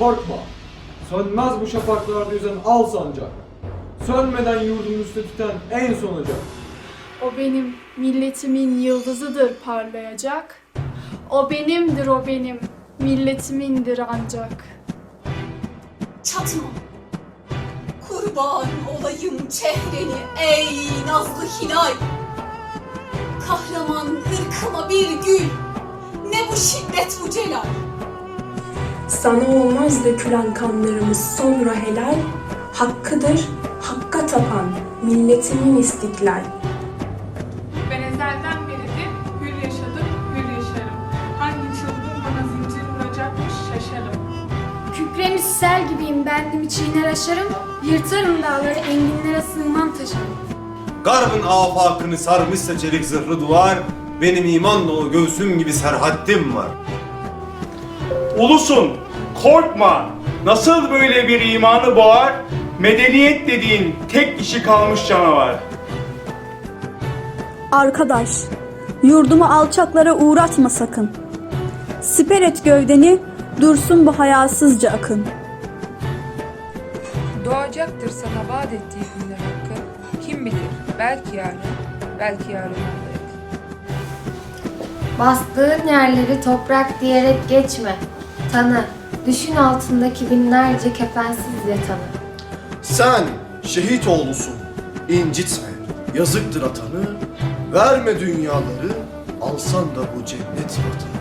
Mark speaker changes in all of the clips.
Speaker 1: korkma. Sönmez bu şafaklarda yüzen al sancak. Sönmeden yurdumu üstte tüten en son ocak.
Speaker 2: O benim milletimin yıldızıdır parlayacak. O benimdir o benim milletimindir ancak.
Speaker 3: Çatma. Kurban olayım çehreni ey nazlı hilal. Kahraman ırkıma bir gül. Ne bu şiddet bu celal.
Speaker 4: Sana olmaz dökülen kanlarımız sonra helal, hakkıdır hakka tapan milletimin istiklal.
Speaker 5: Ben ezelden beridir hür yaşadım, hür yaşarım. Hangi çılgın bana zincir vuracakmış şaşarım.
Speaker 6: Kükremiş sel gibiyim bendimi çiğner aşarım. Yırtarım dağları enginlere sığmam taşarım.
Speaker 7: Garbın afakını sarmışsa çelik zırhlı duvar, benim iman dolu göğsüm gibi serhattim var.
Speaker 8: Ulusun, korkma. Nasıl böyle bir imanı boğar? Medeniyet dediğin tek kişi kalmış canavar.
Speaker 9: Arkadaş, yurdumu alçaklara uğratma sakın. Siper et gövdeni, dursun bu hayasızca akın.
Speaker 10: Doğacaktır sana vaat ettiği günler hakkı. Kim bilir belki yarın, belki yarın.
Speaker 6: Bastığın yerleri toprak diyerek geçme. Tanı, düşün altındaki binlerce kefensiz yatanı.
Speaker 11: Sen şehit oğlusun, incitme, yazıktır atanı, verme dünyaları, alsan da bu cennet vatanı.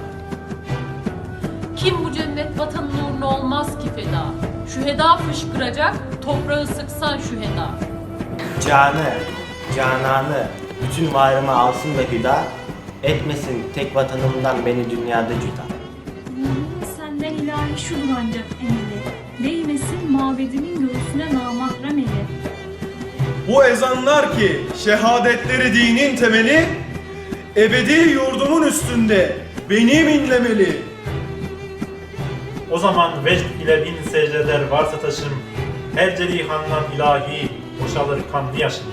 Speaker 12: Kim bu cennet vatanın uğruna olmaz ki feda? Şüheda fışkıracak, toprağı sıksan şüheda.
Speaker 13: Canı, cananı, bütün varımı alsın da hüda, etmesin tek vatanımdan beni dünyada cüda.
Speaker 3: Senden ilahi şudur ancak emeli. Değmesin mabedimin göğsüne namahrem eli.
Speaker 8: Bu ezanlar ki şehadetleri dinin temeli, ebedi yurdumun üstünde benim inlemeli.
Speaker 14: O zaman vecd ile bin secdeder varsa taşım, her cerihandan ilahi boşalır kanlı yaşım.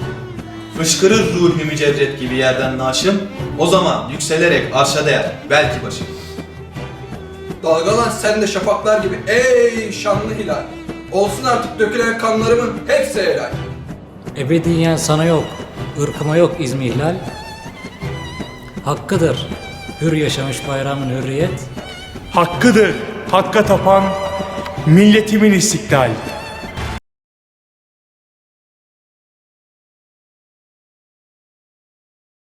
Speaker 7: Fışkırır ruhi mücerret gibi yerden naşım, o zaman yükselerek arşa değer belki başım.
Speaker 1: Dalgalan sen de şafaklar gibi ey şanlı hilal. Olsun artık dökülen kanlarımın hepsi helal.
Speaker 15: Ebediyen sana yok, ırkıma yok izmihlal. Hakkıdır hür yaşamış bayramın hürriyet.
Speaker 8: Hakkıdır hakka tapan milletimin istiklal.